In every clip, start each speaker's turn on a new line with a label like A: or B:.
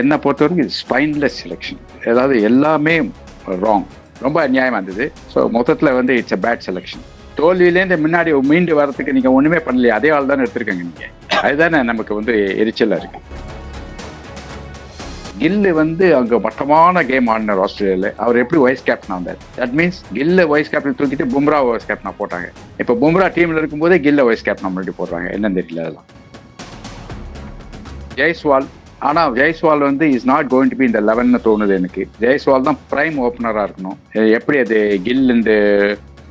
A: என்னை பொறுத்த வரைக்கும் ஸ்பைன்லெஸ் செலெக்ஷன் அதாவது எல்லாமே ராங் ரொம்ப அநியாயமா இருந்தது. ஸோ மொத்தத்தில் வந்து இட்ஸ் அ பேட் செலெக்ஷன் தோல்வியிலேருந்து முன்னாடி மீண்டு வரதுக்கு நீங்கள் ஒன்றுமே பண்ணலையே அதே ஆள் தானே எடுத்திருக்கீங்க நீங்கள் அதுதானே நமக்கு வந்து எரிச்சலாக இருக்கு. கில்லு வந்து அங்க மட்டமான கேம் ஆடினார் ஆஸ்திரேலியாவில் அவர் எப்படி வைஸ் கேப்டன் ஆனார்? தட் மீன்ஸ் கில்ல வைஸ் கேப்டன் தூக்கிட்டு பும்ரா வைஸ் கேப்டனா போட்டாங்க. இப்போ பும்ரா டீம்ல இருக்கும்போதே கில்ல வைஸ் கேப்டன் முன்னாடி போடுறாங்க. என்னன்னு தெரியல அதெல்லாம். ஜெய்ஸ்வால் ஆனா ஜெய்ஸ்வால் வந்து is not going to be இந்த லெவன்னு தோணுது எனக்கு. ஜெய்ஸ்வால் தான் பிரைம் ஓப்பனராக இருக்கணும். எப்படி அது கில் இந்த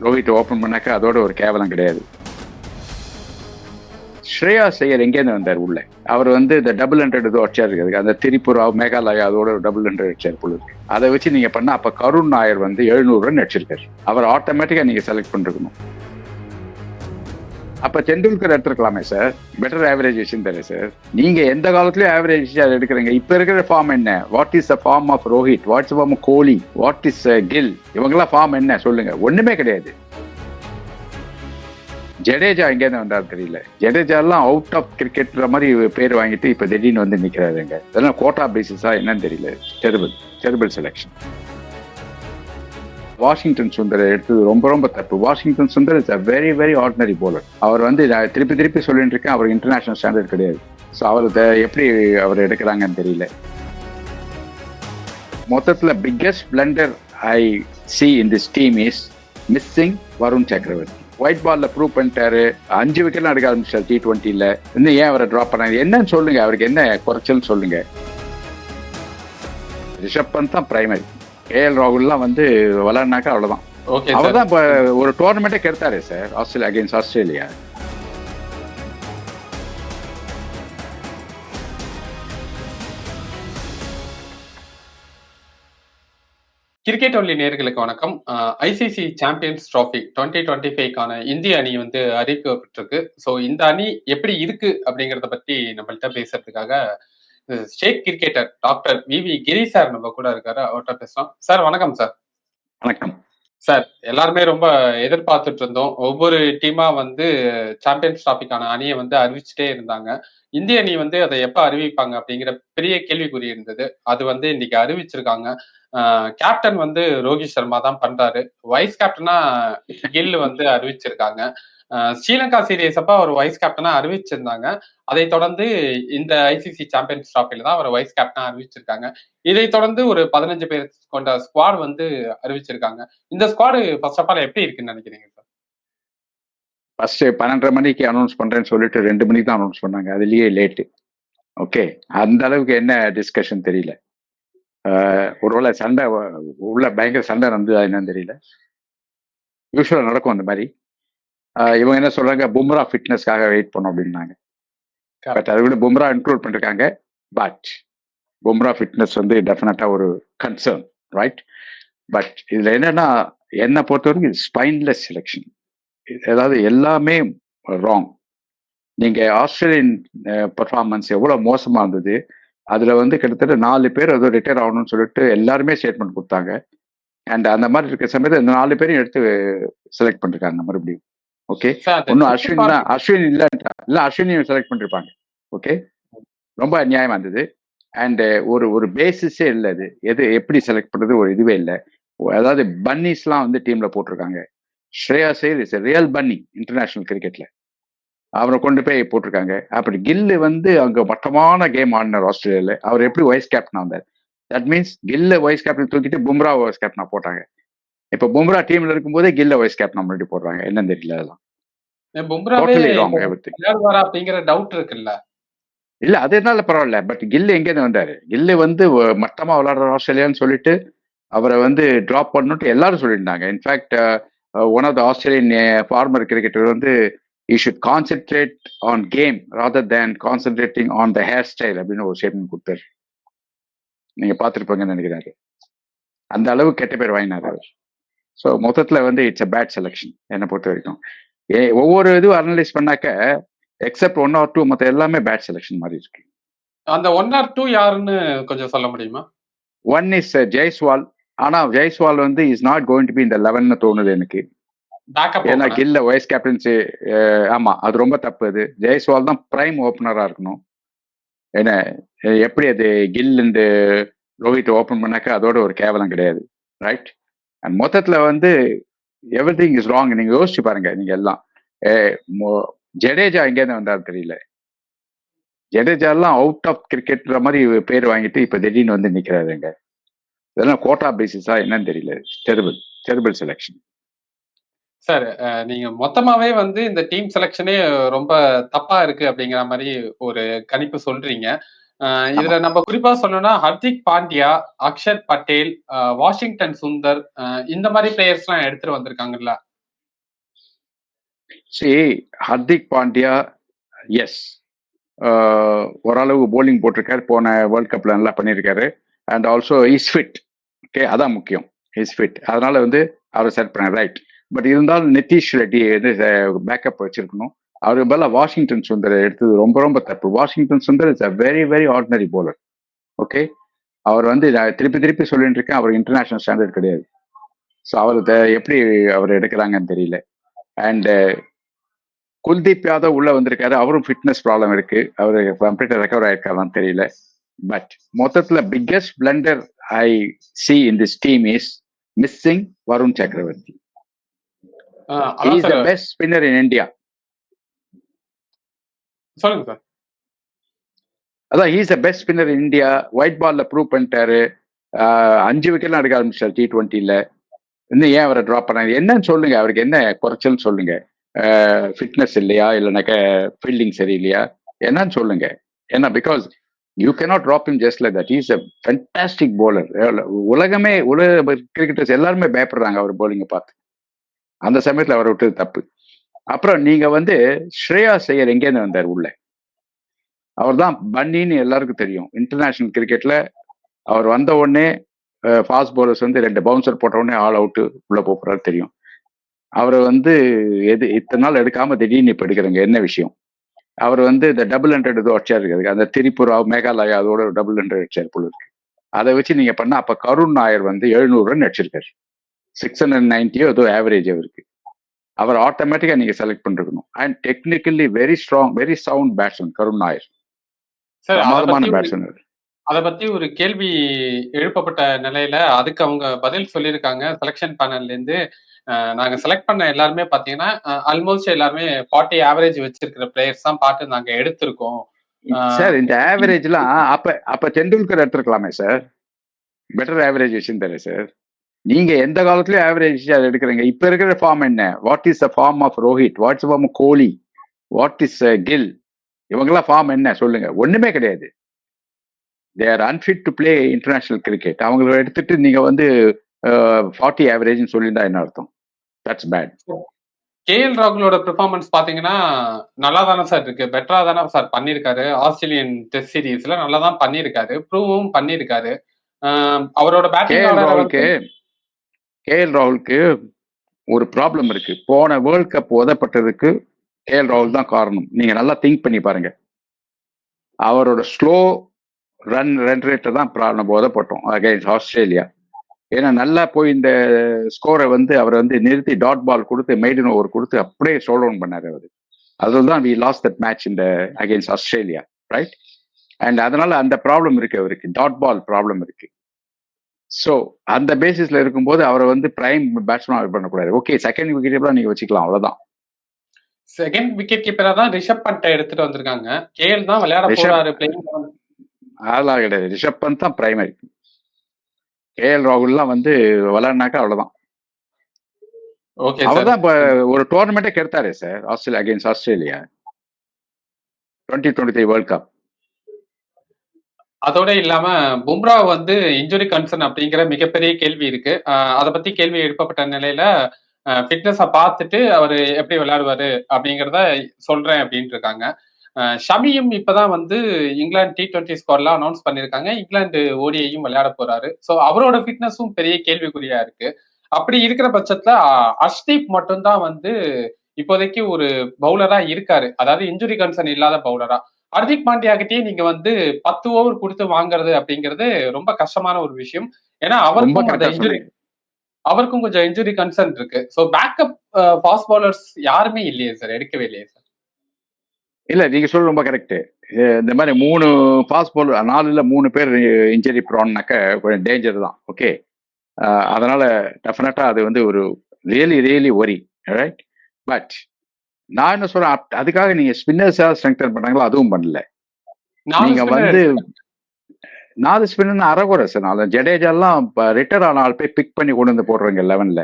A: ரோஹித் ஓப்பன் பண்ணாக்க அதோட ஒரு கேவலம் கிடையாது. ஸ்ரேயா செய்யர் எங்கேருந்து வந்தார் உள்ள? அவர் வந்து இந்த டபுள் ஹண்ட்ரட் ஏதோ அடிச்சார் இருக்கு அந்த திரிபுரா மேகாலயா அதோட டபுள் ஹண்ட்ரட் அடிச்சார் போல இருக்கு. அதை வச்சு நீங்க பண்ணா அப்ப கருண் நாயர் வந்து எழுநூறு ரன் அடிச்சிருக்காரு. அவர் ஆட்டோமேட்டிக்கா நீங்க செலக்ட் பண்ணிருக்கணும். அப்ப தெண்டுல்கர் எடுத்துருக்கலாமே சார் பெட்டர் ஆவரேஜ் வச்சிருந்தாரு சார் நீங்க எந்த காலத்துலயும் ஆவரேஜ் எடுக்கிறீங்க? இப்ப இருக்கிற ஃபார்ம் என்ன? What is the form of Rohit what's form Kohli what is Gill இவங்கெல்லாம் ஃபார்ம் என்ன? சொல்லுங்க. ஒண்ணுமே கிடையாது. ஜடேஜா எங்கேருந்து வந்தார் தெரியல. ஜடேஜா எல்லாம் அவுட் ஆஃப் கிரிக்கெட்ற மாதிரி பேர் வாங்கிட்டு இப்ப திடீர்னு வந்து நிக்கிறாருங்க. இதெல்லாம் கோட்டா பேசிஸா என்னன்னு தெரியல. Terrible terrible selection Washington Sundar எடுத்தது ரொம்ப ரொம்ப தப்பு. Washington Sundar is a very very ordinary bowler அவர் வந்து திருப்பி திருப்பி சொல்லிட்டு இருக்கேன். அவர் இன்டர்நேஷனல் ஸ்டாண்டர்ட் கிடையாது. ஸோ அவர் எப்படி அவர் எடுக்கிறாங்கன்னு தெரியல. மொத்தத்தில் biggest blunder I see in this team is missing Varun Chakravarthy white பால்ல ப்ரூவ் பண்ணிட்டாரு. அஞ்சு விக்கெட்லாம் எடுக்க ஆரம்பிச்சார் டி டுவெண்ட்டில இன்னும் ஏன் அவரை ட்ராப் பண்ணாங்க? என்னன்னு சொல்லுங்க. அவருக்கு என்ன குறைச்சல்னு சொல்லுங்க. ரிஷப் பந்த் தான் பிரைமரி கேஎல் ராகுல்லாம் வந்து விளையாடினாக்கா அவ்வளவுதான்.
B: ஓகே
A: அவர் தான் இப்போ ஒரு டோர்னமெண்ட்டே கெடுத்தாரு sir Australia against Australia
B: cricket only நேர்களுக்கு வணக்கம். ICC champions trophy twenty twenty ஃபைவ்க்கான இந்திய அணி வந்து அறிவிக்கப்பட்டிருக்கு. ஸோ இந்த அணி எப்படி இருக்கு அப்படிங்கிறத பத்தி நம்மள்ட்ட பேசுறதுக்காக state cricketer doctor V V Giri sir நம்ம கூட இருக்காரு. அவர்கிட்ட பேசலாம் சார் வணக்கம் சார்.
A: வணக்கம்.
B: சார் எல்லாருமே ரொம்ப எதிர்பார்த்துட்டு இருந்தோம். ஒவ்வொரு டீமா வந்து சாம்பியன்ஸ் டிராஃபிக்கான அணியை வந்து அறிவிச்சுட்டே இருந்தாங்க. இந்திய அணி வந்து அதை எப்ப அறிவிப்பாங்க அப்படிங்கிற பெரிய கேள்விக்குறி இருந்தது. அது வந்து இன்னைக்கு அறிவிச்சிருக்காங்க. கேப்டன் வந்து ரோஹித் சர்மா தான் பண்றாரு. வைஸ் கேப்டனா கில் வந்து அறிவிச்சிருக்காங்க. ஸ்ரீலங்கா சீரியஸ் அப்ப அவர் வைஸ் கேப்டனா அறிவிச்சிருந்தாங்க. அதை தொடர்ந்து இந்த ஐசிசி சாம்பியன்ஸ் டிராஃபில தான் அவர் வைஸ் கேப்டனா அறிவிச்சிருக்காங்க. இதை தொடர்ந்து ஒரு பதினஞ்சு பேர் கொண்ட ஸ்குவாட் வந்து அறிவிச்சிருக்காங்க. இந்த ஸ்குவாடு ஃபர்ஸ்ட் ஆஃப் ஆல் எப்படி இருக்குன்னு நினைக்கிறீங்க சார்
A: ஃபர்ஸ்ட் பன்னெண்டரை மணிக்கு அனௌன்ஸ் பண்றேன்னு சொல்லிட்டு ரெண்டு மணிக்கு தான் அனௌன்ஸ் பண்ணாங்க. அதுலயே லேட்டு ஓகே அந்த அளவுக்கு என்ன டிஸ்கஷன் தெரியல. ஒருவேளை சண்டை உள்ள பயங்கர சண்டை நடந்ததா என்னன்னு தெரியல. யூஸ்வலாக நடக்கும் அந்த மாதிரி. இவங்க என்ன சொல்றாங்க? பும்ரா ஃபிட்னஸ்க்காக வெயிட் பண்ணோம் அப்படின்னாங்க. பட் அதை விட பும்ரா இன்க்ளூட் பண்ணிருக்காங்க. பட் பும்ரா ஃபிட்னஸ் வந்து டெஃபினட்டா ஒரு கன்சர்ன் ரைட் பட் இதுல என்னன்னா என்னை பொறுத்த வரைக்கும் ஸ்பைன்லெஸ் செலெக்ஷன் அதாவது எல்லாமே ராங் நீங்க ஆஸ்திரேலியன் பெர்ஃபார்மன்ஸ் எவ்வளவு மோசமா இருந்தது அதுல வந்து கிட்டத்தட்ட நாலு பேர் ஏதோ ரிட்டையர் ஆகணும்னு சொல்லிட்டு எல்லாருமே ஸ்டேட்மெண்ட் கொடுத்தாங்க. அண்ட் அந்த மாதிரி இருக்க சமயத்தில் இந்த நாலு பேரையும் எடுத்து செலக்ட் பண்ணிருக்காங்க மறுபடியும். ஓகே ஒன்னும் அஸ்வின் தான். அஸ்வின் இல்ல இல்ல அஸ்வினையும் செலக்ட் பண்ணிருப்பாங்க. ஓகே ரொம்ப அநியாயமா இருந்தது. அண்ட் ஒரு ஒரு பேசிஸே இல்லை அது. எது எப்படி செலக்ட் பண்றது ஒரு இதுவே இல்லை. அதாவது பன்னிஸ்லாம் வந்து டீம்ல போட்டிருக்காங்க. ஸ்ரேயா சேர் இஸ் ரியல் பன்னி இன்டர்நேஷனல் கிரிக்கெட்ல அவரை கொண்டு போய் போட்டிருக்காங்க. அப்படி கில்லு வந்து அங்க மட்டமான கேம் ஆடினார் ஆஸ்திரேலியால. அவர் எப்படி வைஸ் கேப்டன் வந்தார்? தட் மீன்ஸ் கில்ல வைஸ் கேப்டன் தூக்கிட்டு பும்ரா வைஸ் கேப்டனா போட்டாங்க. இப்ப பும்ரா டீம்ல இருக்கும்போதே கில்ல வைஸ் கேப்டன் முன்னாடி போடுறாங்க. என்னன்னு தெரியல அதெல்லாம்.
B: அப்படிங்கிற டவுட் இருக்குல்ல.
A: இல்ல அதனால பரவாயில்ல. பட் கில்லு எங்கேருந்து வந்தாரு? கில்லு வந்து மட்டமா விளையாடுற ஆஸ்திரேலியான்னு சொல்லிட்டு அவரை வந்து டிராப் பண்ணணும்ட்டு எல்லாரும் சொல்லியிருந்தாங்க. In fact one of the Australian former cricketer வந்து you should concentrate on game rather than concentrating on the hair style அப்படின்னு ஒரு ஸ்டேட்மெண்ட் கொடுத்தாரு. நீங்க பார்த்துருப்பீங்கன்னு நினைக்கிறாரு. அந்த அளவு கெட்ட பேர் வாங்கினார் அவர். ஸோ மொத்தத்துல வந்து இட்ஸ் அ பேட் செலெக்ஷன் என்னை பொறுத்த வரைக்கும். ஏ ஒவ்வொரு இதுவும் அனலைஸ் பண்ணாக்க எக்ஸப்ட் ஒன் ஆர் டூ மற்ற எல்லாமே பேட் செலெக்ஷன் மாதிரி இருக்கு.
B: அந்த ஒன் ஆர் டூ யாருன்னு கொஞ்சம் சொல்ல முடியுமா?
A: ஒன் இஸ் ஜெய்ஸ்வால் ஆனா ஜெய்ஸ்வால் வந்து is not going to be இந்த லெவன்னு தோணுது எனக்கு. ஏன்னா கில்ல வைஸ் கேப்டன்சி ஆமா அது ரொம்ப தப்பு அது. ஜெய்ஸ்வால் தான் பிரைம் ஓப்பனரா இருக்கணும். அஹ் எப்படி அது கில் அண்ட் ரோஹித் ஓபன் பண்ணாக்கா அதோட ஒரு கேவலம் கிடையாது. ரைட் அண்ட் மொத்தத்துல வந்து எவ்ரி திங் இஸ் ராங் நீங்க யோசிச்சு பாருங்க நீங்க எல்லாம். ஏ ஜடேஜா எங்கேருந்து வந்தாரு தெரியல. ஜடேஜா எல்லாம் அவுட் ஆஃப் கிரிக்கெட்ற மாதிரி பேர் வாங்கிட்டு இப்ப திடீர்னு வந்து நிக்கிறாருங்க இதெல்லாம் கோட்டா பேசிஸா என்னன்னு தெரியல. டெரிபிள் டெரிபிள் செலெக்ஷன்
B: சார் நீங்க மொத்தமாவே வந்து இந்த டீம் செலெக்ஷனே ரொம்ப தப்பா இருக்கு அப்படிங்கிற மாதிரி ஒரு கணிப்பு சொல்றீங்க. இதுல நம்ம குறிப்பா சொல்லணும்னா ஹர்திக் பாண்டியா அக்ஷர் பட்டேல் வாஷிங்டன் சுந்தர் இந்த மாதிரி பிளேயர்ஸ் எல்லாம் எடுத்துட்டு வந்திருக்காங்கல்ல?
A: சி ஹர்திக் பாண்டியா எஸ் ஓரளவு போலிங் போட்டிருக்காரு. போன வேர்ல்ட் கப்ல நல்லா பண்ணியிருக்காரு. And also is fit okay அதான் முக்கியம். இஸ் ஃபிட் அதனால வந்து அவரை செட் பண்ண ரைட் பட் இருந்தாலும் நிதிஷ் ரெட்டி வந்து பேக்கப் வச்சிருக்கணும். அவருக்கு பதிலாக வாஷிங்டன் சுந்தர் எடுத்தது ரொம்ப ரொம்ப தப்பு. Washington Sundar is a very very ordinary bowler okay அவர் வந்து திருப்பி திருப்பி சொல்லிட்டு இருக்கேன். அவர் இன்டர்நேஷனல் ஸ்டாண்டர்ட் கிடையாது. ஸோ அவர் எப்படி அவர் எடுக்கிறாங்கன்னு தெரியல. அண்ட் குல்தீப் யாதவ் உள்ள வந்திருக்காரு. அவரும் ஃபிட்னஸ் ப்ராப்ளம் இருக்கு. அவர் கம்ப்ளீட்டா ரெக்கவர் ஆயிருக்காரான்னு தெரியல. பட் மொத்தத்துல biggest blunder I see in this team is missing Varun Chakravarthy is the best spinner in India
B: சொல்லுங்க சார்.
A: அதான் is the best spinner India white பால்ல ப்ரூவ் பண்ணிட்டாரு. அஞ்சு விக்கெட்லாம் எடுக்க ஆரம்பிச்சார் டி டுவெண்ட்டில இன்னும் ஏன் அவரை ட்ராப் பண்ணாங்க? என்னன்னு சொல்லுங்க. அவருக்கு என்ன குறைச்சல் சொல்லுங்க. ஃபிட்னஸ் இல்லையா? இல்லைனாக்க ஃபீல்டிங் சரியில்லையா? என்னன்னு சொல்லுங்க. ஏன்னா because you cannot drop him just like that is a fantastic bowler உலகமே உலக கிரிக்கெட்டர்ஸ் எல்லாருமே பயப்படுறாங்க அவர் போலிங்கை பார்த்து. அந்த சமயத்துல அவரை விட்டது தப்பு. அப்புறம் நீங்க வந்து ஸ்ரேயா செய்யர் எங்கேருந்து வந்தார் உள்ள? அவர் தான் பன்னின்னு எல்லாருக்கும் தெரியும். இன்டர்நேஷனல் கிரிக்கெட்ல அவர் வந்த உடனே ஃபாஸ்ட் பவுலர்ஸ் வந்து ரெண்டு பவுன்சர் போட்ட உடனே ஆல் அவுட்டு உள்ள போறாரு தெரியும். அவரை வந்து எது இத்தனை நாள் எடுக்காம திடீர்னு இப்போ எடுக்கிறங்க. என்ன விஷயம்? அவர் வந்து இந்த டபுள் ஹண்ட்ரட் ஏதோ அடிச்சார் இருக்கு அந்த திரிபுரா மேகாலயா அதோட டபுள் ஹண்ட்ரட் அடிச்சார் போல இருக்கு. அதை வச்சு நீங்க பண்ண அப்ப கருண் நாயர் வந்து எழுநூறு ரன் அடிச்சிருக்காரு. சிக்ஸ் ஹண்ட்ரட் நைன்டியோ ஏதோ ஆவரேஜ் அவருக்கு. அவர் ஆட்டோமேட்டிக்கா நீங்க செலக்ட் பண்ணிருக்கணும். And technically very strong very sound batsman Karun Nair. பிரமாதமான
B: பத்தி ஒரு-
A: பேட்ஸ்மேன்
B: அதை பத்தி ஒரு கேள்வி எழுப்பப்பட்ட நிலையில அதுக்கு அவங்க பதில் சொல்லியிருக்காங்க செலெக்ஷன் பேனல்ல இருந்து நாங்க செலக்ட் பண்ண எல்லாருமே பாத்தீங்கன்னா ஆல்மோஸ்ட் எல்லாருமே ஃபார்ட்டி ஆவரேஜ் வச்சிருக்கிற பிளேயர்ஸ் தான் பார்த்து நாங்க எடுத்திருக்கோம்.
A: சார் இந்த ஆவரேஜ்லாம் அப்ப அப்ப தெண்டுல்கர் எடுத்துருக்கலாமே சார் பெட்டர் ஆவரேஜ் வச்சிருந்தாரு சார் நீங்க எந்த காலத்துலயும் ஆவரேஜ் அதை எடுக்கிறீங்க. இப்ப இருக்கிற ஃபார்ம் என்ன? What is the form of Rohit what's form Kohli what is Gill இவங்கெல்லாம் ஃபார்ம் என்ன? சொல்லுங்க. ஒண்ணுமே கிடையாது. They are unfit to play international cricket அவங்கள எடுத்துட்டு நீங்க வந்து ஃபார்ட்டி ஆவரேஜ்னு சொல்லியிருந்தா என்ன அர்த்தம்? தட்ஸ் பேட்
B: கேஎல் ராகுலோட பெர்ஃபார்மன்ஸ் பாத்தீங்கன்னா நல்லா தானே சார் இருக்கு. பெட்டரா தானே சார் பண்ணியிருக்காரு. ஆஸ்திரேலியன் டெஸ்ட் சீரீஸ்ல நல்லா தான் பண்ணியிருக்காரு. ப்ரூவும் பண்ணியிருக்காரு. அவரோட பேட்டிங்
A: கே
B: எல்
A: ராகுலுக்கு ஒரு ப்ராப்ளம் இருக்கு. போன வேர்ல்ட் கப் உதப்பட்டதுக்கு கேஎல் ராகுல் தான் காரணம். நீங்க நல்லா திங்க் பண்ணி பாருங்க. அவரோட ஸ்லோ ரன் ரன் ரேட்டை தான் ப்ரா- நம்ம உதப்பட்டோம் அகைன்ஸ்ட் ஆஸ்திரேலியா. ஏன்னா நல்லா போய் இந்த ஸ்கோரை வந்து அவர் வந்து நிறுத்தி டாட் பால் கொடுத்து மெய்டன் ஓவர் கொடுத்து அப்படியே சோல் டவுன் பண்ணார் அவர். அதில் தான் வி லாஸ் தட் மேட்ச் இந்த அகெயின்ஸ்ட் ஆஸ்திரேலியா ரைட் அண்ட் அதனால அந்த ப்ராப்ளம் இருக்கு அவருக்கு. டாட் பால் ப்ராப்ளம் இருக்கு. ஸோ அந்த பேசிஸ்ல இருக்கும்போது அவரை வந்து பிரைம் பேட்ஸ்மேன் பண்ணக்கூடாது ஓகே செகண்ட் விக்கெட் நீங்க வச்சுக்கலாம் அவ்வளவுதான்.
B: செகண்ட் விக்கெட் கீப்பரா தான் ரிஷப் பண்ட்டை எடுத்துட்டு வந்திருக்காங்க. கேஎல் தான் விளையாட போறாரு
A: அதெல்லாம் கிடையாது. ரிஷப் பந்த் தான் பிரைமரி கேஎல் ராகுல்லாம் வந்து விளையாடினாக்கா அவ்வளவுதான்.
B: ஓகே
A: அவர் தான் இப்போ ஒரு டோர்னமெண்ட்டே கெடுத்தாரு sir Australia against Australia. Twenty twenty three world cup
B: அதோட இல்லாம பும்ரா வந்து இன்ஜுரி கன்சர்ன் அப்படிங்கிற மிகப்பெரிய கேள்வி இருக்கு. அதை பத்தி கேள்வி எழுப்பப்பட்ட நிலையில ஃபிட்னஸை பார்த்துட்டு அவர் எப்படி விளையாடுவாரு அப்படிங்கிறத சொல்றேன் அப்படின்ட்டு இருக்காங்க. ஷமியும் இப்பதான் வந்து இங்கிலாந்து டி டுவெண்ட்டி ஸ்கோர்லாம் அனௌன்ஸ் பண்ணிருக்காங்க இங்கிலாந்து ஓடியையும் விளையாட போறாரு. ஸோ அவரோட ஃபிட்னஸும் பெரிய கேள்விக்குறியா இருக்கு. அப்படி இருக்கிற பட்சத்துல அஷ்தீப் மட்டும்தான் வந்து இப்போதைக்கு ஒரு பவுலரா இருக்காரு. அதாவது இன்ஜுரி கன்சர்ன் இல்லாத பவுலரா ஹர்திக் பாண்டியா கிட்டயே நீங்க வந்து பத்து ஓவர் கொடுத்து வாங்குறது அப்படிங்கிறது ரொம்ப கஷ்டமான ஒரு விஷயம். ஏன்னா அவருக்கும் இன்ஜுரி அவருக்கும் கொஞ்சம் இன்ஜுரி கன்சர்ன் இருக்கு. ஸோ பேக்கப் ஃபாஸ்ட் பவுலர்ஸ் யாருமே இல்லையே சார் எடுக்கவே இல்லையே சார்
A: இல்ல நீங்க சொல்ல ரொம்ப கரெக்ட் இந்த மாதிரி மூணு பாஸ் போல் நாலுல மூணு பேர் இன்ஜரி ப்ரான்னாக்க கொஞ்சம் டேஞ்சர் தான். ஓகே அதனால டெஃபினட்டா அது வந்து ஒரு really really worry right but நான் என்ன சொல்றேன் அதுக்காக நீங்க ஸ்பின்னர்ஸா ஸ்ட்ரெங்தன் பண்ணாங்களோ அதுவும் பண்ணல. நீங்க வந்து நாலு ஸ்பின்னர் அறகுறை சார் நாலு ஜடேஜாலாம் ரிட்டர் ஆன ஆள் போய் பிக் பண்ணி கொண்டு வந்து போடுறாங்க லெவன்ல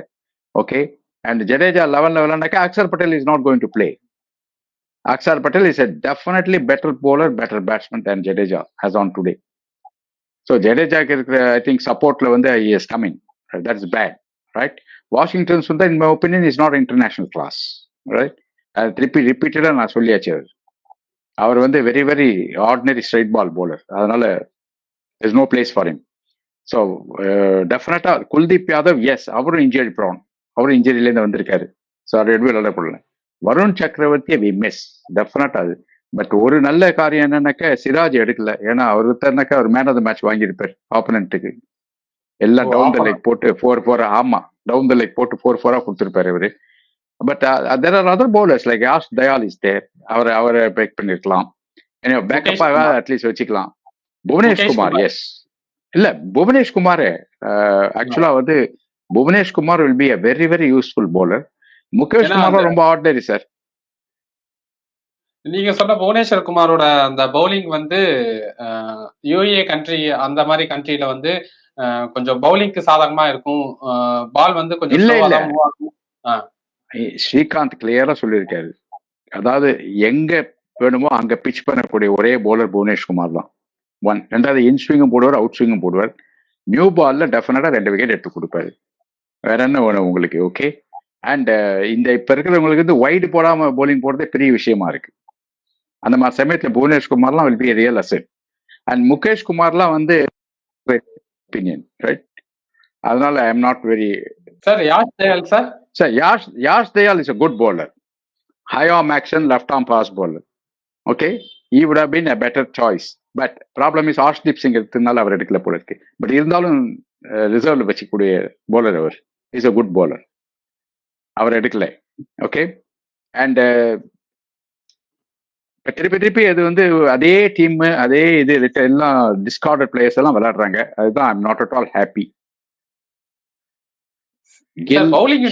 A: ஓகே அண்ட் ஜடேஜா லெவன்ல விளையாண்டாக்கா Axar Patel is not going to play Axar Patel is a definitely better bowler better batsman than Jadeja as on today so ஜடேஜாக்கு இருக்கிற ஐ திங்க் சப்போர்ட்ல வந்து is coming that's bad right Washington's வந்து in my opinion is not international class right அது திருப்பி ரிப்பீட்டடாக நான் சொல்லியாச்சு அவர் அவர் வந்து very very ordinary straight ball bowler. அதனால is no place for him. So டெஃபினட்டாக குல்தீப் யாதவ் எஸ் அவரும் இன்ஜுரி ப்ரான் அவரும் இன்ஜுரியிலேருந்து வந்திருக்காரு. ஸோ அவர் எடுத்து விளையாடப்படல வருண் சக்கரவர்த்தியை வி மிஸ் டெஃபினட் அது. பட் ஒரு நல்ல காரியம் என்னன்னாக்கா சிராஜ் எடுக்கல. ஏன்னா அவர் வித்தாருனாக்கா அவர் மேன் ஆஃப் த மேட்ச் வாங்கியிருப்பார் ஆப்பனண்ட்டுக்கு எல்லாம் டவுன் த. லெக் போட்டு ஃபோர் ஃபோர் ஆமா. டவுன் த லெக் போட்டு ஃபோர் ஃபோரா கொடுத்துருப்பாரு இவரு but there are other bowlers like Yash Dayal is there அவரை அவரை பேக் பண்ணிருக்கலாம். பேக்கப்பாக
B: குமார்.
A: அட்லீஸ்ட் வச்சுக்கலாம். புவனேஷ் குமார்
B: குமார்.
A: எஸ் இல்ல புவனேஷ் குமார் ஆக்சுவலா வந்து Bhuvnesh Kumar will be a very very useful bowler. Mukesh
B: அந்த-
A: ரொம்ப ஆர்டினரி சார்
B: நீங்க சொன்ன புவனேஸ்வர் குமாரோட அந்த பவுலிங் வந்து யூஏ கண்ட்ரி அந்த மாதிரி கண்ட்ரில வந்து கொஞ்சம் பவுலிங்க்கு சாதகமா இருக்கும். பால் வந்து கொஞ்சம்
A: ஸ்ரீகாந்த் கிளியரா சொல்லியிருக்காரு. அதாவது எங்க வேணுமோ அங்க பிச் பண்ணக்கூடிய ஒரே போலர் புவனேஷ்குமார் தான். ஒன் ரெண்டாவது இன் ஸ்விங்கும் போடுவார் அவுட் ஸ்விங்கும் போடுவார். நியூ பால்ல டெஃபினட்டா ரெண்டு விக்கெட் எடுத்து கொடுப்பாரு. வேற என்ன வேணும் உங்களுக்கு? ஓகே அண்ட் இந்த இப்ப இருக்கிறவங்களுக்கு வந்து வைடு போடாம போலிங் போடுறதே பெரிய விஷயமா இருக்கு. அந்த மாதிரி சமயத்துல புவனேஷ்குமார்லாம் will be real asset and Mukesh குமார்லாம் வந்து ஒப்பீனியன் ரைட் அதனால I am not very
B: sir யார் sir sir
A: Yash Yash Dayal is a good good bowler. High arm action, left arm fast bowler. Okay? He would have been a better choice. Is problem Singh Arshdeep எடுத்ததுனால அவர் எடுக்கல போல இருக்கு but இருந்தாலும் ரிசர்வ்ல வச்சுக்கூடிய bowler அவர் is a good bowler அவர் எடுக்கல ஓகே அண்ட் திருப்பி திருப்பி அது வந்து அதே டீம் அதே இது எல்லாம் டிஸ்கார்டட் பிளேயர்ஸ் எல்லாம் விளையாடுறாங்க அதுதான் I'm not at all happy
B: bowling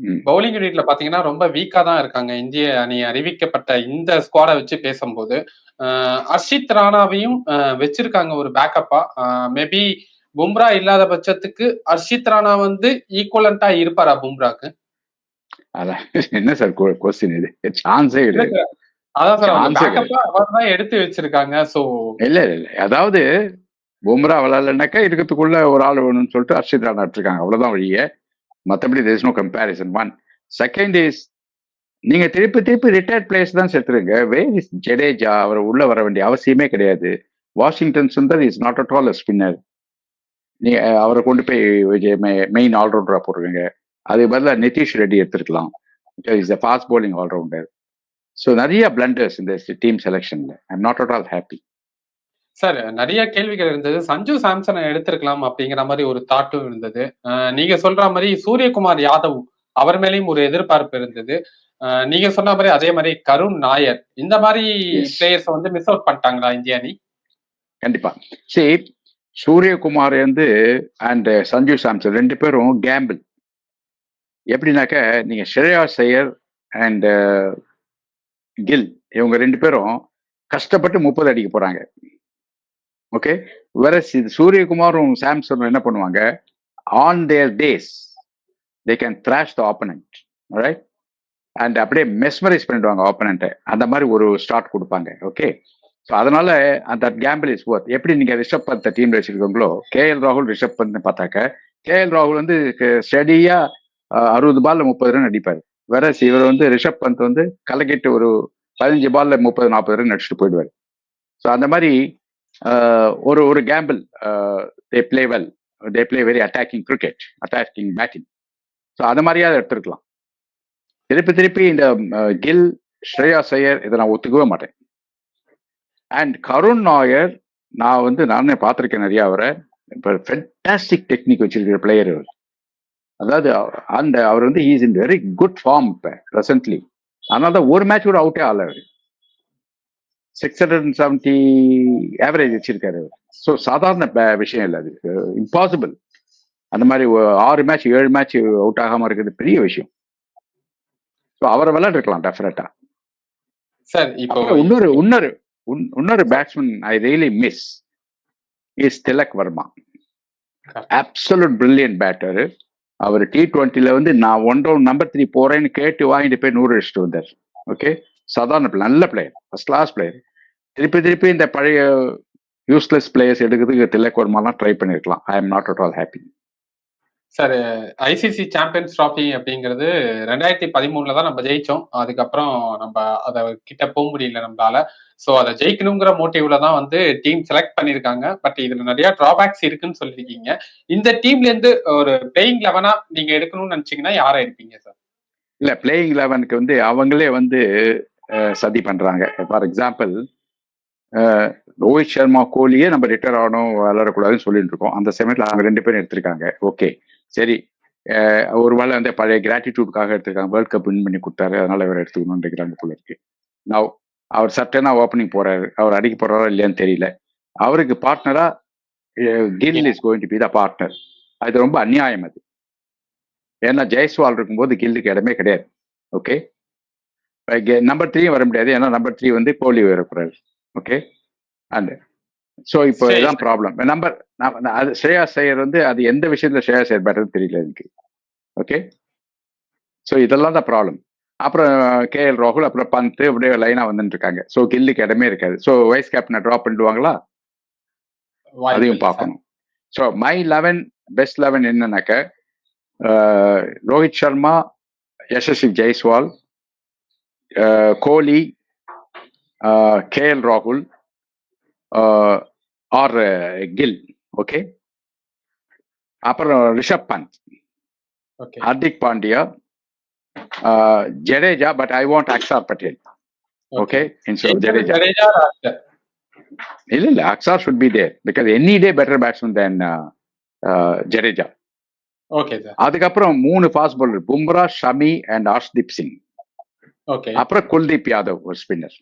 A: hmm.
B: Bowling யூனிட்ல பாத்தீங்கன்னா ரொம்ப வீக்கா தான் இருக்காங்க. இந்திய அணி அறிவிக்கப்பட்ட இந்த ஸ்குவாடை வச்சு பேசும்போது அர்ஷித் ராணாவையும் வச்சிருக்காங்க ஒரு பேக்கப்பா மேபி பும்ரா இல்லாத பட்சத்துக்கு அர்ஷித் ராணா வந்து ஈக்குவலண்டா இருப்பாரா பும்ராக்கு?
A: அதான் என்ன சார் கொஸ்டின் இது? சான்ஸே கிடையாது.
B: அதான் சார் எடுத்து வச்சிருக்காங்க சோ
A: இல்ல இல்ல. அதாவது பும்ரா விளையாடலனாக்கா இருக்கிறதுக்குள்ள ஒரு ஆள் வேணும்னு சொல்லிட்டு அர்ஷித் ராணா இருக்காங்க அவ்வளவுதான் வழியே மற்றபடி there's no comparison one second is நீங்க திருப்பி திருப்பி ரிட்டையர்ட் பிளேயர்ஸ் தான் சேர்த்துருங்க வேர் இஸ் ஜடேஜா அவர் உள்ள வர வேண்டிய அவசியமே கிடையாது. Washington Sundar is not at all a spinner நீ அவரை கொண்டு போய் மெயின் ஆல்ரவுண்டரா போடுவீங்க அதுக்கு பதிலாக Nitish Reddy எடுத்துருக்கலாம். Is a fast bowling allrounder so நிறைய பிளண்டர்ஸ் இந்த team செலெக்ஷன்ல I'm not at all happy
B: sir நிறைய கேள்விகள் இருந்தது. சஞ்சு சாம்சனை எடுத்திருக்கலாம் அப்படிங்கிற மாதிரி ஒரு தாட்டும் இருந்தது. நீங்க சொல்ற மாதிரி சூரியகுமார் யாதவ் அவர் மேலேயும் ஒரு எதிர்பார்ப்பு இருந்தது. நீங்க சொன்ன மாதிரி அதே மாதிரி கருண் நாயர். இந்த மாதிரி. பிளேயர்ஸ் வந்து மிஸ் அவுட் பண்ணிட்டாங்களா இந்திய அணி?
A: கண்டிப்பா. சரி சூரியகுமார் வந்து அண்ட் சஞ்சு சாம்சன் ரெண்டு பேரும் கேம்பிள் எப்படின்னாக்க நீங்க ஸ்ரேயா சையர் அண்ட் கில் இவங்க ரெண்டு பேரும் கஷ்டப்பட்டு முப்பது அடிக்க போறாங்க. ஓகே? வேற சூரியகுமாரும் சாம்சனும் என்ன பண்ணுவாங்க? On their days they can thrash the opponent right and அப்படியே மெஸ்மரைஸ் பண்ணிடுவாங்க ஆப்பனண்ட்டை அந்த மாதிரி ஒரு ஸ்டார்ட் கொடுப்பாங்க ஓகே? ஸோ அதனால அந்த கேம்பிள் இஸ் ஒர்த் எப்படி நீங்கள் ரிஷப் பந்த் டீம் வச்சிருக்கீங்களோ கேஎல் ராகுல் ரிஷப் பந்த் பார்த்தாக்க கேஎல் ராகுல் வந்து ஸ்டடியாக அறுபது பால்ல முப்பது ரன் அடிப்பார். வேற இவர் வந்து ரிஷப் பந்த் வந்து கலக்கிட்டு ஒரு பதினஞ்சு பால்ல முப்பது நாற்பது ரன் அடிச்சுட்டு போயிடுவார். ஸோ அந்த மாதிரி ஒரு ஒரு gamble they play well they play very attacking cricket attacking batting so அது மாதிரியாவது எடுத்துருக்கலாம். திருப்பி திருப்பி இந்த கில் ஸ்ரேயா சையர் இதை நான் ஒத்துக்கவே மாட்டேன். அண்ட் கருண் நாயர் நான் வந்து நானே பார்த்துருக்கேன் நிறைய அவரை. இப்போ ஃபென்டாஸ்டிக் டெக்னிக் வச்சிருக்கிற பிளேயர் அவர் அதாவது அந்த அவர் வந்து is in very good form இப்போ ரெசன்ட்லி அதனால தான் ஒரு மேட்ச் கூட அவுட்டே ஆகல அவர். Six hundred and seventy average வச்சிருக்காரு. ஸோ சாதாரண விஷயம் இல்லை. அது இம்பாசிபிள் அந்த மாதிரி ஆறு மேட்ச் ஏழு மேட்ச் அவுட் ஆகாம இருக்கிறது பெரிய விஷயம். ஸோ அவரை விளையாண்டுருக்கலாம் டெஃபினட்டா
B: சார் இப்போ
A: இன்னொரு இன்னொரு இன்னொரு batsman I really miss is Tilak Varma. Absolute brilliant batter our T டுவெண்ட்டில வந்து நான் ஒன் ரவுண்ட் நம்பர் த்ரீ போறேன்னு கேட்டு வாங்கிட்டு போய் நூறு அடிச்சுட்டு வந்தார். ஓகே சாதாரண நல்ல பிளேயர் ஃபர்ஸ்ட் கிளாஸ் பிளேயர் திருப்பி திருப்பி இந்த பழைய யூஸ்லெஸ் பிளேயர்ஸ் எடுக்கிறதுக்கு திலக் வர்மாலாம் ட்ரை பண்ணிருக்கலாம். I am not at all happy
B: sir ICC champions trophy அப்படிங்கிறது ரெண்டாயிரத்தி பதிமூணுல தான் நம்ம ஜெயிச்சோம். அதுக்கப்புறம் நம்ம அதை கிட்ட போக முடியல நம்மளால. ஸோ அதை ஜெயிக்கணுங்கிற மோட்டிவ்ல தான் வந்து டீம் செலக்ட் பண்ணிருக்காங்க பட் இதுல நிறைய டிராபேக்ஸ் இருக்குன்னு சொல்லியிருக்கீங்க. இந்த டீம்ல இருந்து ஒரு பிளேயிங் லெவனா நீங்க எடுக்கணும்னு நினைச்சீங்கன்னா யாரை எடுப்பீங்க சார்?
A: இல்ல பிளேயிங் லெவனுக்கு வந்து அவங்களே வந்து சதி பண்றாங்க. ஃபார் எக்ஸாம்பிள் ரோஹித் சர்மா கோலியே நம்ம ரிட்டையர் ஆகணும் வளரக்கூடாதுன்னு சொல்லிட்டு இருக்கோம். அந்த சமயத்தில் அவங்க ரெண்டு பேரும் எடுத்திருக்காங்க. ஓகே சரி. ஒரு வேளை வந்து பழைய கிராட்டிடியூட்காக எடுத்திருக்காங்க. வேர்ல்ட் கப் வின் பண்ணி கொடுத்தாரு. அதனால இவர் எடுத்துக்கணும்ன்றாங்க போல இருக்கு. நான் அவர் சட்டனா ஓப்பனிங் போறாரு. அவர் அடிக்க போறாரா இல்லையான்னு தெரியல. அவருக்கு பார்ட்னரா Gill is going to be the partner அது ரொம்ப அநியாயம் அது. ஏன்னா ஜெய்ஸ்வால் இருக்கும்போது கில்லுக்கு இடமே கிடையாது. ஓகே நம்பர் த்ரீயும் வர முடியாது. ஏன்னா நம்பர் த்ரீ வந்து கோலி வரக்கூடாது ஓகே அண்ட் ஸோ இப்போ இதுதான் ப்ராப்ளம் நம்பர் அது ஸ்ரேயா சேயர் வந்து அது எந்த விஷயத்துல ஸ்ரேயா சேயர் பெட்டர்னு தெரியல எனக்கு. ஓகே ஸோ இதெல்லாம் தான் ப்ராப்ளம் அப்புறம் கே எல் ராகுல் அப்புறம் பந்த் அப்படியே லைனா வந்துட்டு இருக்காங்க. ஸோ கில்லுக்கு இடமே இருக்காது. ஸோ வைஸ் கேப்டனை ட்ராப் பண்ணிடுவாங்களா? அதையும். பார்க்கணும். So my eleven best eleven என்னன்னாக்க ரோஹித் சர்மா யசஸ்வி ஜெய்ஸ்வால் கோலி கே எல் ராகுல் ஆர் கில் ஓகே அப்புறம் Rishabh Pant.
B: Okay
A: Hardik Pandya Jadeja but I want Axar Patel okay Jadeja இல்ல இல்ல Axar should be there because any day better batsman than Jadeja
B: okay
A: அதுக்கப்புறம் மூணு fast bowler Bumrah Shami and Arshdeep Singh
B: okay
A: அப்புறம் குல்தீப் யாதவ் ஒரு spinner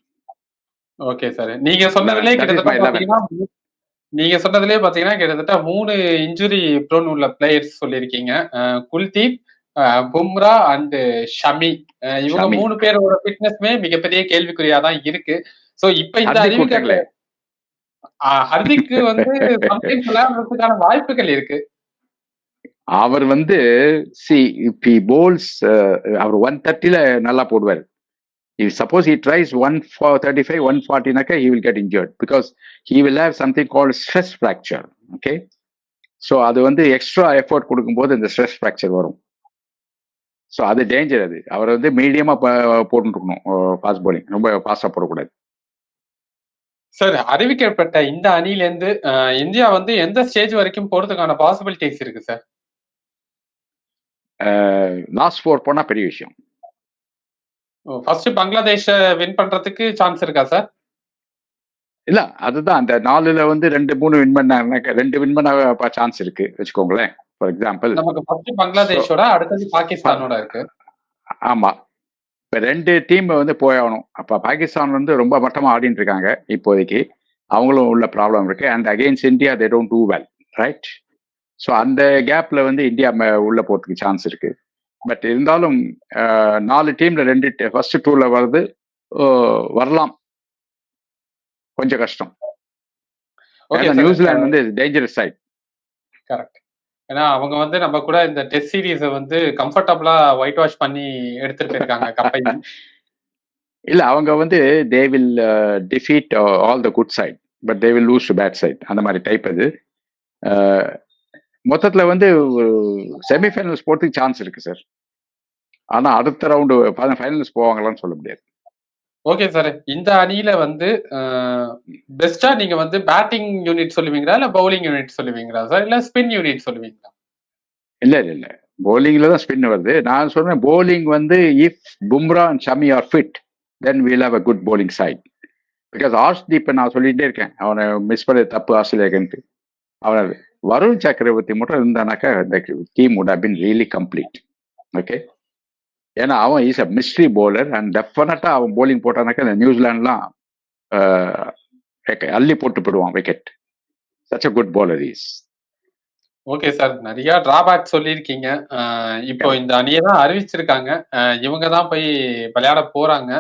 B: okay sir நீங்க சொன்னதுலயே கிட்டத்தட்ட நீங்க சொன்னதுலயே பாத்தீங்கன்னா கிட்டத்தட்ட மூணு இன்ஜுரி ப்ரோன் உள்ள பிளேயர்ஸ் சொல்லியிருக்கீங்க. குல்தீப் பும்ரா அண்ட் ஷமி. இவங்க. மூணு பேரோட ஃபிட்னஸ்மே மிகப்பெரிய கேள்விக்குறியா தான் இருக்கு. சோ இப்ப இந்த
A: ஹர்திக்
B: அறிவிக்க
A: விட்டாங்களே.
B: ஹர்திக் வந்து விளையாடுறதுக்கான வாய்ப்புகள் இருக்கு.
A: அவர் வந்து சி பி போல்ஸ் அவர் ஒன் தேர்ட்டில நல்லா போடுவார். Suppose he tries one thirty five one ஃபார்ட்டினாக்கா he will get injured because he will have something called stress fracture okay so அது வந்து எக்ஸ்ட்ரா எஃபோர்ட் கொடுக்கும்போது இந்த ஸ்ட்ரெஸ் ஃப்ராக்சர் வரும். ஸோ அது டேஞ்சர் அது. அவர் வந்து மீடியமா போட்டுருக்கணும் ஃபாஸ்ட் bowling. ரொம்ப ஃபாஸ்டா போடக்கூடாது.
B: சார் அறிவிக்கப்பட்ட இந்த அணில இருந்து அஹ், இந்தியா வந்து எந்த ஸ்டேஜ் வரைக்கும் போறதுக்கான பாசிபிலிட்டிஸ் இருக்கு சார்
A: லாஸ்ட் ஃபோர் போனா பெரிய விஷயம்.
B: ஃபர்ஸ்ட் பங்களாதேஷ வின் பண்றதுக்கு சான்ஸ் இருக்கா சார்
A: இல்ல அதுதான் அந்த நாலுல வந்து ரெண்டு மூணு வின் பண்ணாங்க ரெண்டு வின் பண்ண சான்ஸ் இருக்கு வச்சுக்கோங்களேன். ஃபார் எக்ஸாம்பிள்
B: நமக்கு ஃபர்ஸ்ட் பங்களாதேஷோட அடுத்தது பாகிஸ்தானோட இருக்கு.
A: ஆமா. இப்ப ரெண்டு டீம் வந்து போயாகணும். அப்ப பாகிஸ்தான் வந்து ரொம்ப மட்டமா ஆடிட்டு இருக்காங்க இப்போதைக்கு. அவங்களும் உள்ள ப்ராப்ளம் இருக்கு. And against India they don't do well right so அந்த கேப்ல வந்து இந்தியா உள்ள போறதுக்கு சான்ஸ் இருக்கு. பட் இருந்தாலும் நாலு டீம்ல ரெண்டு ஃபர்ஸ்ட் டூல வருது வரலாம். கொஞ்சம் கஷ்டம். நியூசிலாந்து வந்து டேஞ்சரஸ் சைட்
B: கரெக்ட் ஏன்னா அவங்க வந்து நம்ம கூட இந்த டெஸ்ட் சீரீஸ வந்து கம்ஃபர்டபுளா ஒயிட் வாஷ் பண்ணி எடுத்துட்டு போயிருக்காங்க கப்பை
A: இல்ல அவங்க வந்து they will defeat all the good side but they will lose to bad side அந்த மாதிரி டைப் அது. மொத்தத்துல வந்து செமிஃபைனல்ஸ் போறதுக்கு சான்ஸ் இருக்கு சார் ஆனா அடுத்த ரவுண்டு ஃபைனல்ஸ் போவாங்களான்னு சொல்ல முடியாது.
B: ஓகே சார் இந்த அணியில வந்து பெஸ்டா நீங்க வந்து பேட்டிங் யூனிட் சொல்லுவீங்களா? இல்ல பவுலிங் யூனிட் சொல்லுவீங்களா சார் இல்ல ஸ்பின் யூனிட் சொல்லுவீங்களா?
A: இல்ல இல்ல இல்ல. Bowlingல தான் ஸ்பின் வருது. நான் சொல்றேன் bowling வந்து if Bumrah and Shami are fit then we'll have a good bowling side because Arshdeep நான் சொல்லிட்டே இருக்கேன். அவனை மிஸ் பண்ண தப்பு ஆஸ்திரேலியாக்கு. அவனை வருண் சக்கரவர்த்தி மட்டும் இருந்தானாக்கா இந்த team would have been really complete. Okay ஏன்னா அவன் is a mystery bowler and டெஃபினட்டா அவன் போலிங் போட்டானாக்கா இந்த நியூசிலாண்ட்லாம் அள்ளி போட்டு போடுவான் wicket such a good bowler is
B: okay sir நிறைய டிராபேக் சொல்லியிருக்கீங்க. இப்போ இந்த அணியை தான் அறிவிச்சிருக்காங்க. இவங்க தான் போய் விளையாட போறாங்க.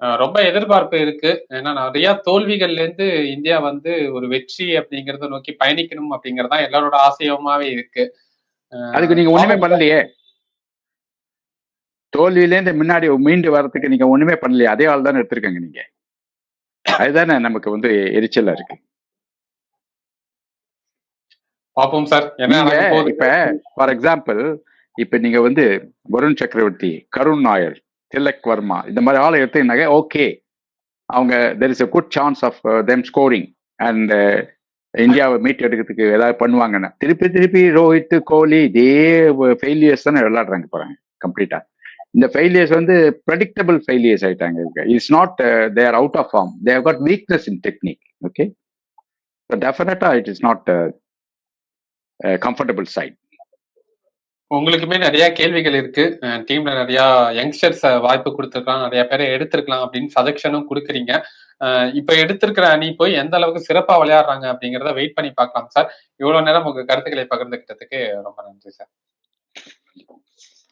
B: ரொம்ப எதிர்பார்ப்பு இருக்கு. ஏன்னா நிறைய தோல்விகள்ல இருந்து இந்தியா வந்து ஒரு வெற்றி அப்படிங்கறத நோக்கி பயணிக்கணும் அப்படிங்கறது எல்லாரோட ஆசையமாவே இருக்கு.
A: அதுக்கு நீங்க ஒண்ணுமே பண்ணலையே. தோல்வியிலேருந்து முன்னாடி மீண்டு வர்றதுக்கு நீங்க ஒண்ணுமே பண்ணலையே. அதே ஆள் தானே எடுத்திருக்கீங்க நீங்க. அதுதானே நமக்கு வந்து எரிச்சலா இருக்கு.
B: பார்ப்போம் சார்.
A: இப்ப ஃபார் எக்ஸாம்பிள் இப்ப நீங்க வந்து வருண் சக்கரவர்த்தி கருண் நாயர் திலக் வர்மா. இந்த மாதிரி ஆளை எடுத்தீங்கன்னாக்க ஓகே அவங்க there is a good chance of them scoring and இந்தியாவை மீட் எடுக்கிறதுக்கு ஏதாவது பண்ணுவாங்கன்னு. திருப்பி திருப்பி ரோஹித் கோலி இதே ஃபெயிலியர்ஸ் தானே விளையாடுறாங்க பாருங்க கம்ப்ளீட்டா இந்த ஃபெயிலியர்ஸ் வந்து ப்ரெடிக்டபிள் ஃபெயிலியர்ஸ் ஆயிட்டாங்க it's not they are out of form they've got weakness in technique okay டெஃபினட்டா it is not comfortable side
B: உங்களுக்குமே நிறைய கேள்விகள் இருக்கு. டீம்ல நிறைய யங்ஸ்டர்ஸ் வாய்ப்பு கொடுத்துருக்கலாம். நிறைய பேரை எடுத்திருக்கலாம் அப்படின்னு சஜெக்ஷனும் கொடுக்குறீங்க. இப்ப எடுத்திருக்கிற அணி போய் எந்த அளவுக்கு சிறப்பா விளையாடுறாங்க அப்படிங்கறத வெயிட் பண்ணி பார்க்கலாம் சார். இவ்வளவு நேரம் உங்க கருத்துக்களை பகிர்ந்துகிட்டதுக்கு ரொம்ப நன்றி சார்.